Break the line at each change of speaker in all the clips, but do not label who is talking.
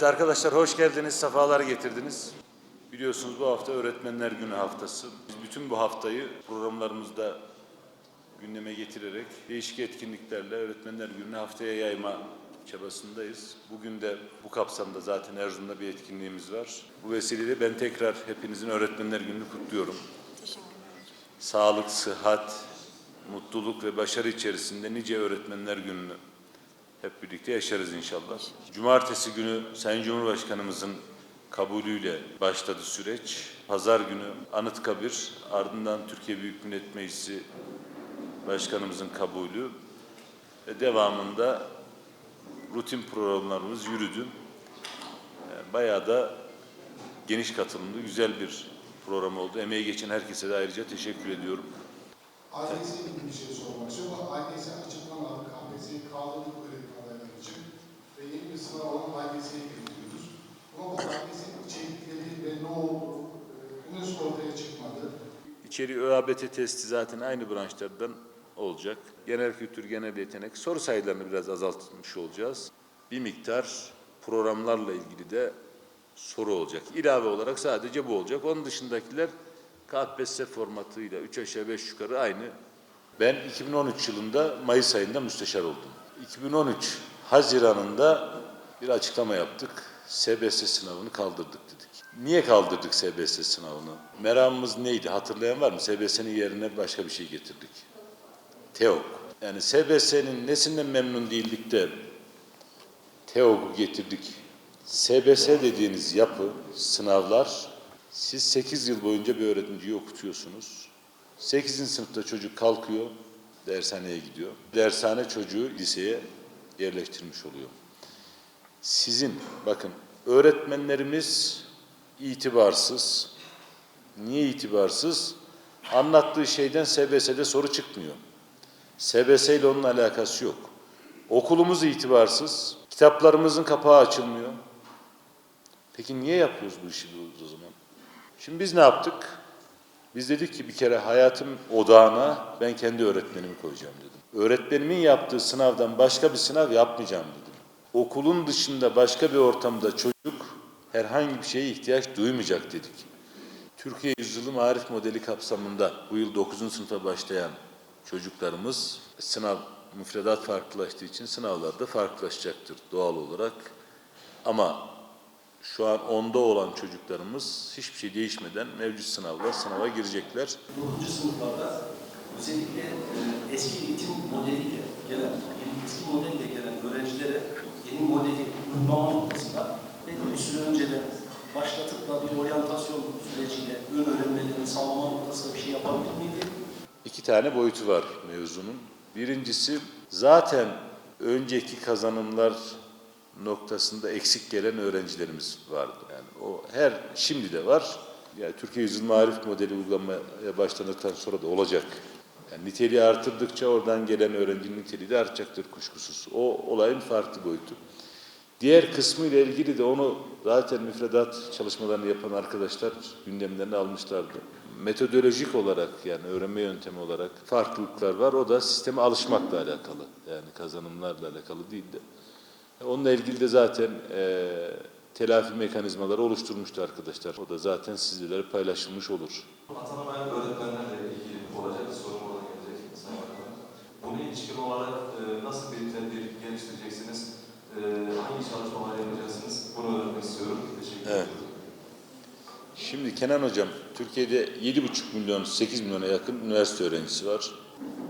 Evet arkadaşlar hoş geldiniz, sefalar getirdiniz. Biliyorsunuz bu hafta Öğretmenler Günü haftası. Biz bütün bu haftayı programlarımızda gündeme getirerek değişik etkinliklerle Öğretmenler Günü'nü haftaya yayma çabasındayız. Bugün de bu kapsamda zaten Erzurum'da bir etkinliğimiz var. Bu vesileyle ben tekrar hepinizin Öğretmenler Günü'nü kutluyorum. Sağlık, sıhhat, mutluluk ve başarı içerisinde nice Öğretmenler Günü'nü hep birlikte yaşarız inşallah. Cumartesi günü Sayın Cumhurbaşkanımızın kabulüyle başladı süreç. Pazar günü Anıtkabir, ardından Türkiye Büyük Millet Meclisi Başkanımızın kabulü ve devamında rutin programlarımız yürüdü. Ee, Bayağı da geniş katılımlı, güzel bir program oldu. Emeği geçen herkese de ayrıca teşekkür ediyorum.
İlgili bir şey sormak istiyorum. AYS açıklamadı. KPSS'yi kaldırdık öğretmen adayları için. Ve yeni bir sınav olan AYS'ye getiriyoruz. Ama bu AYS'nin içerikleri ve ne oldu e, henüz ortaya çıkmadı.
İçeri ÖABT testi zaten aynı branşlardan olacak. Genel kültür, genel yetenek, soru sayılarını biraz azaltmış olacağız. Bir miktar programlarla ilgili de soru olacak. İlave olarak sadece bu olacak. Onun dışındakiler KPSS formatıyla 3 aşağı 5 yukarı aynı. Ben 2013 yılında Mayıs ayında müsteşar oldum. 2013 Haziran'ında bir açıklama yaptık. SBS sınavını kaldırdık dedik. Niye kaldırdık SBS sınavını? Meramımız neydi? Hatırlayan var mı? SBS'nin yerine başka bir şey getirdik. TEOK. Yani SBS'nin nesinden memnun değildik de TEOK'u getirdik. SBS dediğiniz yapı, sınavlar, siz 8 yıl boyunca bir öğrenciyi okutuyorsunuz. 8. sınıfta çocuk kalkıyor, dershaneye gidiyor. Dershane çocuğu liseye yerleştirmiş oluyor. Sizin, bakın öğretmenlerimiz itibarsız. Niye itibarsız? Anlattığı şeyden SBS'de soru çıkmıyor. SBS ile onun alakası yok. Okulumuz itibarsız. Kitaplarımızın kapağı açılmıyor. Peki niye yapıyoruz bu işi o zaman? Şimdi biz ne yaptık? Biz dedik ki bir kere hayatım odağına ben kendi öğretmenimi koyacağım dedim. Öğretmenimin yaptığı sınavdan başka bir sınav yapmayacağım dedim. Okulun dışında başka bir ortamda çocuk herhangi bir şeye ihtiyaç duymayacak dedik. Türkiye Yüzyılı Marif Modeli kapsamında bu yıl 9. sınıfa başlayan çocuklarımız sınav müfredat farklılaştığı için sınavlarda farklılaşacaktır doğal olarak. Ama şu an onda olan çocuklarımız hiçbir şey değişmeden mevcut sınavla sınava girecekler.
9. sınıflarda özellikle e, eski eğitim modeliyle gelen, eski modelle gelen öğrencilere yeni modeli uygulama noktasında bir süre önceden başlatıp da bir oryantasyon süreciyle ön öğrenmelerini sağlama noktasında bir şey yapabilir miydi?
İki tane boyutu var mevzunun. Birincisi zaten önceki kazanımlar noktasında eksik gelen öğrencilerimiz vardı. Yani o her şimdi de var. Yani Türkiye Yüzyıl Marif modeli uygulamaya başlandıktan sonra da olacak. Yani niteliği artırdıkça oradan gelen öğrencinin niteliği de artacaktır kuşkusuz. O olayın farklı boyutu. Diğer kısmı ile ilgili de onu zaten müfredat çalışmalarını yapan arkadaşlar gündemlerine almışlardı. Metodolojik olarak yani öğrenme yöntemi olarak farklılıklar var. O da sisteme alışmakla alakalı. Yani kazanımlarla alakalı değil de. Onunla ilgili de zaten e, telafi mekanizmaları oluşturmuştu arkadaşlar. O da zaten sizlere paylaşılmış olur.
Atanamayan öğretmenlerle ilgili olacak bir sorum orada gelecek Sayın Bakanım. Buna ilişkin olarak e, nasıl bir tedbir geliştireceksiniz? E, hangi çalışmalar yapacaksınız? Bunu öğrenmek istiyorum. Teşekkür
Evet.
ederim.
Şimdi Kenan Hocam, Türkiye'de 7,5 milyon, 8 milyona yakın üniversite öğrencisi var.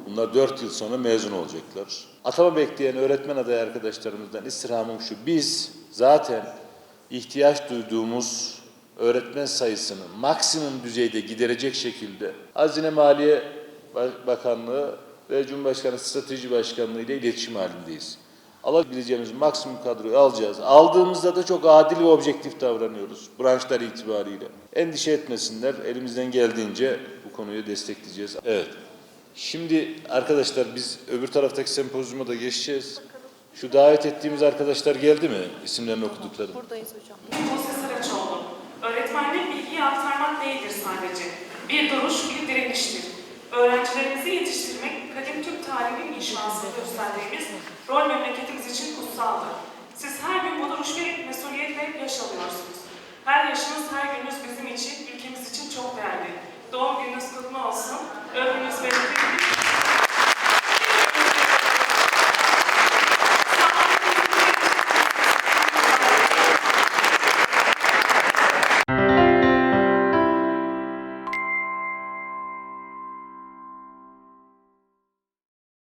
Bunlar 4 yıl sonra mezun olacaklar. Atama bekleyen öğretmen adayı arkadaşlarımızdan istirhamım şu. Biz zaten ihtiyaç duyduğumuz öğretmen sayısını maksimum düzeyde giderecek şekilde Hazine Maliye Ba- Bakanlığı ve Cumhurbaşkanı Strateji Başkanlığı ile iletişim halindeyiz. Alabileceğimiz maksimum kadroyu alacağız. Aldığımızda da çok adil ve objektif davranıyoruz branşlar itibariyle. Endişe etmesinler. Elimizden geldiğince bu konuyu destekleyeceğiz. Evet. Şimdi arkadaşlar biz öbür taraftaki sempozyuma da geçeceğiz. Şu davet ettiğimiz arkadaşlar geldi mi? İsimlerini okuduklarım.
Buradayız hocam.
Mose Saraçoğlu. Öğretmenlik bilgiyi aktarmak değildir sadece. Bir duruş, bir direniştir. Öğrencilerimizi yetiştirmek, kadim Türk tarihinin inşasını gösterdiğimiz rol memleketimiz için kutsaldır. Siz her gün bunu rüşvet mesuliyet verip yaş alıyorsunuz. Her yaşınız, her gününüz bizim için, ülkemiz için